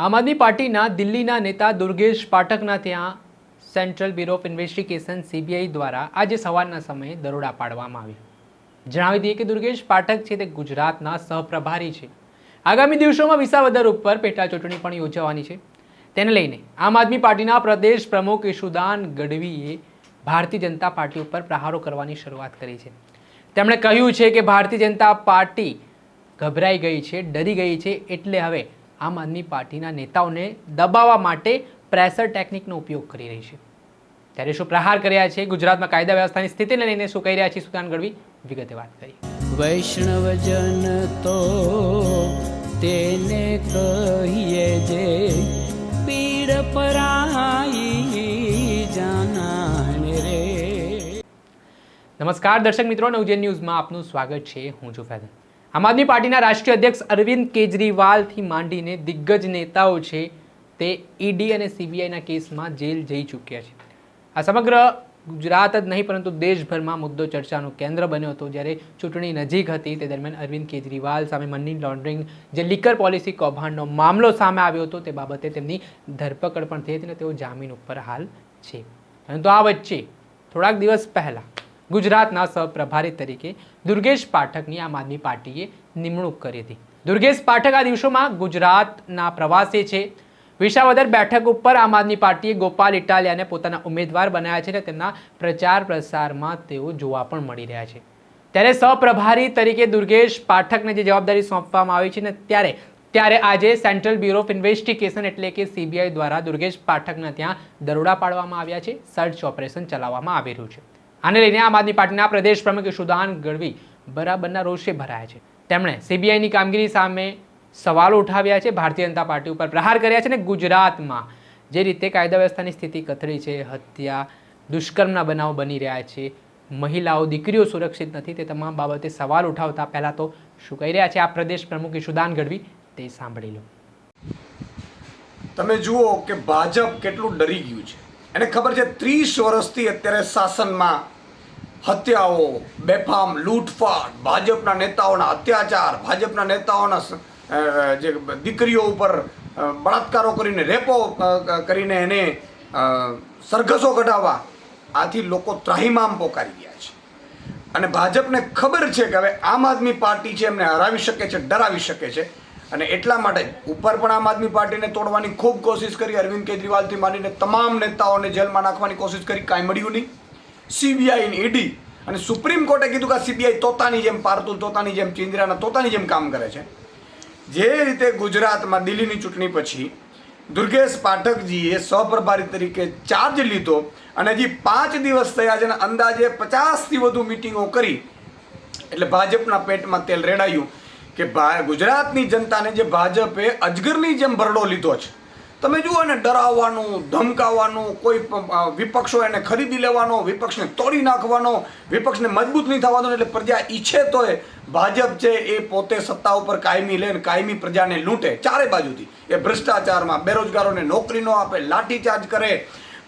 આમ આદમી પાર્ટીના દિલ્હીના નેતા દુર્ગેશ પાઠકના ત્યાં central bureau of investigation CBI દ્વારા આજે સવારના સમયે દરોડા પાડવામાં આવ્યો. જણાવી દઈએ કે દુર્ગેશ પાઠક છે તે ગુજરાતના સહપ્રભારી છે. આગામી દિવસોમાં વિસાવદર ઉપર પેટા ચૂંટણી પણ યોજાવાની છે. તેને લઈને આમ આદમી પાર્ટીના પ્રદેશ પ્રમુખ ઈશુદાન ગઢવીએ ભારતીય જનતા પાર્ટી ઉપર પ્રહારો કરવાની શરૂઆત કરી છે. તેમણે કહ્યું છે કે ભારતીય જનતા પાર્ટી ગભરાઈ ગઈ છે, ડરી ગઈ છે, એટલે હવે આમ આદમી પાર્ટીના નેતાઓને દબાવવા માટે પ્રેશર ટેકનિકનો ઉપયોગ કરી રહી છે. ત્યારે શું પ્રહાર કર્યા છે? ગુજરાતમાં કાયદા વ્યવસ્થાની સ્થિતિને લઈને શું કહી રહ્યા છે સુદાન ગઢવી? વિગતે વાત કરી વૈષ્ણવજન તો તેને કહીએ જે પીડ પરાઈ જાનાને રે. નમસ્કાર દર્શક મિત્રો નવજેન ન્યૂઝમાં આપનું સ્વાગત છે. હું છું ફેદન આમ આદમી પાર્ટીના રાષ્ટ્રીય અધ્યક્ષ અરવિંદ કેજરીવાલથી માંડીને દિગ્ગજ નેતાઓ છે તે ઈડી અને સીબીઆઈના કેસમાં જેલ જઈ ચૂક્યા છે. આ સમગ્ર ગુજરાત જ નહીં, પરંતુ દેશભરમાં મુદ્દો ચર્ચાનું કેન્દ્ર બન્યો હતો જ્યારે ચૂંટણી નજીક હતી. તે દરમિયાન અરવિંદ કેજરીવાલ સામે મની લોન્ડરિંગ, જે લીકર પોલિસી કૌભાંડનો મામલો સામે આવ્યો હતો, તે બાબતે તેમની ધરપકડ પણ થઈ હતી અને તેઓ જામીન ઉપર હાલ છે. પરંતુ આ વચ્ચે થોડાક દિવસ પહેલા ગુજરાતના સહપ્રભારી તરીકે દુર્ગેશ પાઠકની આમ આદમી પાર્ટીએ નિમણૂક કરી હતી. દુર્ગેશ પાઠક આ દિવસોમાં ગુજરાતના પ્રવાસે છે. વિસાવદર બેઠક ઉપર આમ આદમી પાર્ટીએ ગોપાલ ઇટાલિયાને પોતાના ઉમેદવાર બનાવ્યા છે અને તેમના પ્રચાર પ્રસારમાં તેઓ જોવા પણ મળી રહ્યા છે. ત્યારે સહપ્રભારી તરીકે દુર્ગેશ પાઠકને જે જવાબદારી સોંપવામાં આવી છે ને ત્યારે ત્યારે આજે સેન્ટ્રલ બ્યુરો ઓફ ઇન્વેસ્ટિગેશન એટલે કે સીબીઆઈ દ્વારા દુર્ગેશ પાઠકના ત્યાં દરોડા પાડવામાં આવ્યા છે. સર્ચ ઓપરેશન ચલાવવામાં આવી રહ્યું છે. આને લઈને આમ આદમી પાર્ટીના પ્રદેશ પ્રમુખ સુદાન ગઢવી બરાબરના રોષે ભરાયા છે. તેમણે સીબીઆઈની કામગીરી સામે સવાલો ઉઠાવ્યા છે, ભારતીય જનતા પાર્ટી ઉપર પ્રહાર કર્યા છે અને ગુજરાતમાં જે રીતે કાયદા વ્યવસ્થાની સ્થિતિ કથળી છે, હત્યા, દુષ્કર્મના બનાવો બની રહ્યા છે, મહિલાઓ, દીકરીઓ સુરક્ષિત નથી, તે તમામ બાબતે સવાલ ઉઠાવતા પહેલાં તો શું કહી રહ્યા છે આ પ્રદેશ પ્રમુખ ઈશુદાન ગઢવી તે સાંભળી લો. તમે જુઓ કે ભાજપ કેટલું ડરી ગયું છે. એને ખબર છે, ત્રીસ વર્ષથી અત્યારે શાસનમાં હત્યાઓ, બેફામ, લૂંટફાટ, ભાજપના નેતાઓના અત્યાચાર, ભાજપના નેતાઓના જે દીકરીઓ ઉપર બળાત્કારો કરીને, રેપો કરીને એને સરઘસો કઢાવવા, આથી લોકો ત્રાહિમામ પોકારી ગયા છે. અને ભાજપને ખબર છે કે હવે આમ આદમી પાર્ટી છે, એમને હરાવી શકે છે, ડરાવી શકે છે. અને એટલા માટે ઉપર પણ આમ આદમી પાર્ટીને તોડવાની ખૂબ કોશિશ કરી અરવિંદ કેજરીવાલથી માંડીને તમામ નેતાઓને જેલમાં નાખવાની કોશિશ કરી, કાંઈ મળ્યું નહીં. સીબીઆઈ ઈડી અને સુપ્રીમ કોર્ટે કીધું કે સીબીઆઈ તોતાની જેમ પારતું, તોતાની જેમ ચિંદ્રાના, તોતાની જેમ કામ કરે છે. જે રીતે ગુજરાતમાં દિલ્હીની ચૂંટણી પછી દુર્ગેશ પાઠકજીએ સહપ્રભારી તરીકે ચાર્જ લીધો અને હજી પાંચ દિવસ થયા છે અંદાજે પચાસથી વધુ મિટિંગો કરી. એટલે ભાજપના પેટમાં તેલ રેડાયું. કે ગુજરાતની જનતાને જે ભાજપે અજગરની જેમ ભરડો લીધો છે. તમે જુઓ ને ડરાવવાનું, ધમકાવવાનું, કોઈ વિપક્ષો એને ખરીદી લેવાનો, વિપક્ષને તોડી નાખવાનો, વિપક્ષને મજબૂત નહીં થવાનો એટલે પ્રજા ઈચ્છે તોય ભાજપ છે એ પોતે સત્તા ઉપર કાયમી લે ને કાયમી પ્રજાને લૂંટે ચારે બાજુથી. એ ભ્રષ્ટાચારમાં બેરોજગારોને નોકરી ન આપે, લાઠીચાર્જ કરે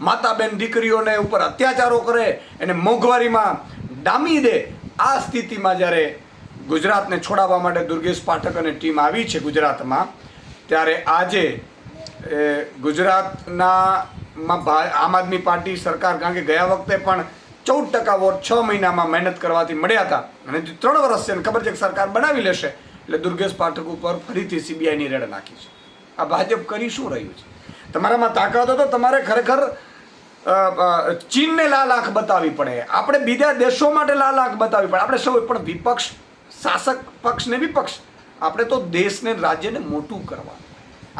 માતા બેન દીકરીઓને ઉપર અત્યાચારો કરે, એને મોંઘવારીમાં ડામી દે. આ સ્થિતિમાં જ્યારે ગુજરાતને છોડાવવા માટે દુર્ગેશ પાઠક અને ટીમ આવી છે ગુજરાતમાં. ત્યારે આજે ગુજરાતના માં આમ આદમી પાર્ટી સરકાર કારણ કે ગયા વખતે પણ ચૌદ ટકા વોટ છ મહિનામાં મહેનત કરવાથી મળ્યા હતા. અને ત્રણ વર્ષ છે ખબર છે કે સરકાર બનાવી લેશે, એટલે દુર્ગેશ પાઠક ઉપર ફરીથી સીબીઆઈની રેડ નાખી છે. આ ભાજપ કરી શું રહ્યું છે? તમારામાં તાકાત હતો, તમારે ખરેખર ચીનને લાલ આંખ બતાવવી પડે. આપણે બીજા દેશો માટે લાલ આંખ બતાવવી પડે. આપણે સૌ પણ વિપક્ષ શાસક પક્ષને બી વિપક્ષ આપણે તો દેશને, રાજ્યને મોટું કરવાનું.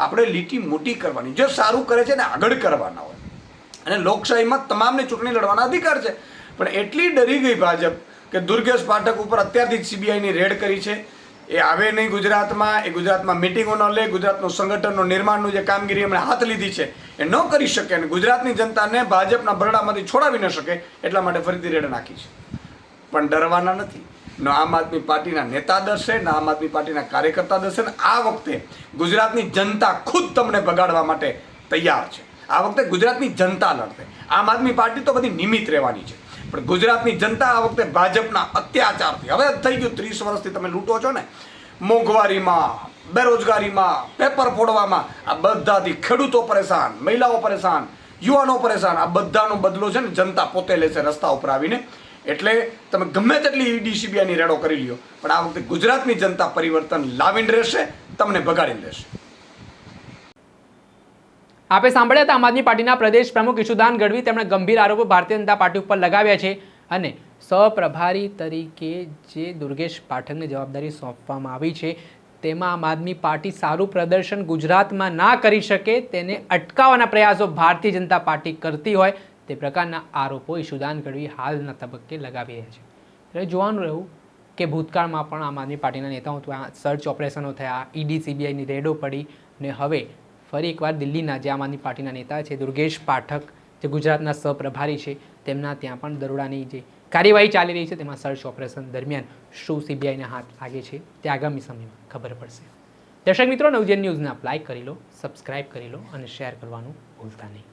આપણે લીટી મોટી કરવાની. જો સારું કરે છે ને આગળ કરવાના હોય. અને લોકશાહીમાં તમામને ચૂંટણી લડવાના અધિકાર છે. પણ એટલી ડરી ગઈ ભાજપ કે દુર્ગેશ પાઠક ઉપર અત્યારથી જ સીબીઆઈની રેડ કરી છે. એ આવે નહીં ગુજરાતમાં, એ ગુજરાતમાં મિટિંગો ન લે, ગુજરાતનું સંગઠનનું નિર્માણનું જે કામગીરી એમણે હાથ લીધી છે, એ ન કરી શકે અને ગુજરાતની જનતાને ભાજપના ભરડામાંથી છોડાવી ન શકે એટલા માટે ફરીથી રેડ નાખી છે. પણ ડરવાના નથી. ન આમ આદમી પાર્ટીના નેતા દર્શે, ન આમ આદમી પાર્ટીના કાર્યકર્તા ડરશે ને આ વખતે ગુજરાતની જનતા ખુદ તમને બગાડવા માટે તૈયાર છે. આ વખતે ગુજરાતની જનતા લડશે. આમ આદમી પાર્ટી તો બધી નિમિત્ત રહેવાની છે. પણ ગુજરાતની જનતા આ વખતે ભાજપના અત્યાચારથી, હવે થઈ ગયું ત્રીસ વર્ષથી તમે લૂંટો છો ને, મોંઘવારીમાં, બેરોજગારીમાં, પેપર ફોડવામાં, આ બધાથી ખેડૂતો પરેશાન, મહિલાઓ પરેશાન, યુવાનો પરેશાન, આ બધાનો બદલો છે ને જનતા પોતે લેશે રસ્તા ઉપર આવીને. એટલે તમે ગમે તેટલી ઈડી સીબીઆઈની રેડો કરી લ્યો, પણ આ વખતે ગુજરાતની જનતા પરિવર્તન લાવીને રહેશે, તમને ભગાડીને રહેશે. આપે સાંભળ્યા હતા આમ આદમી પાર્ટીના પ્રદેશ પ્રમુખ ઈશુદાન ગઢવી તેમણે ગંભીર આરોપો ભારતીય જનતા પાર્ટી ઉપર લગાવ્યા છે અને સહપ્રભારી તરીકે જે દુર્ગેશ પાઠકને જવાબદારી સોંપવામાં આવી છે, તેમાં આમ આદમી પાર્ટી સારું પ્રદર્શન ગુજરાતમાં ના કરી શકે, તેને અટકાવવાના પ્રયાસો ભારતીય જનતા પાર્ટી કરતી હોય તે પ્રકારના આરોપો ઈશુદાન ગઢવી હાલના તબક્કે લગાવી રહ્યા છે. એટલે જોવાનું રહ્યું કે ભૂતકાળમાં પણ આમ આદમી પાર્ટીના નેતાઓ સર્ચ ઓપરેશનો થયા, ઈડી, સીબીઆઈની રેડો પડી ને હવે ફરી એકવાર દિલ્હીના જે આમ આદમી પાર્ટીના નેતા છે, દુર્ગેશ પાઠક, જે ગુજરાતના સહપ્રભારી છે, તેમના ત્યાં પણ દરોડાની જે કાર્યવાહી ચાલી રહી છે, તેમાં સર્ચ ઓપરેશન દરમિયાન શું સીબીઆઈના હાથ લાગે છે, તે આગામી સમયમાં ખબર પડશે. દર્શક મિત્રો, નવજન ન્યૂઝને અપ્લાય કરી લો, સબસ્ક્રાઇબ કરી લો અને શેર કરવાનું ભૂલતા નહીં.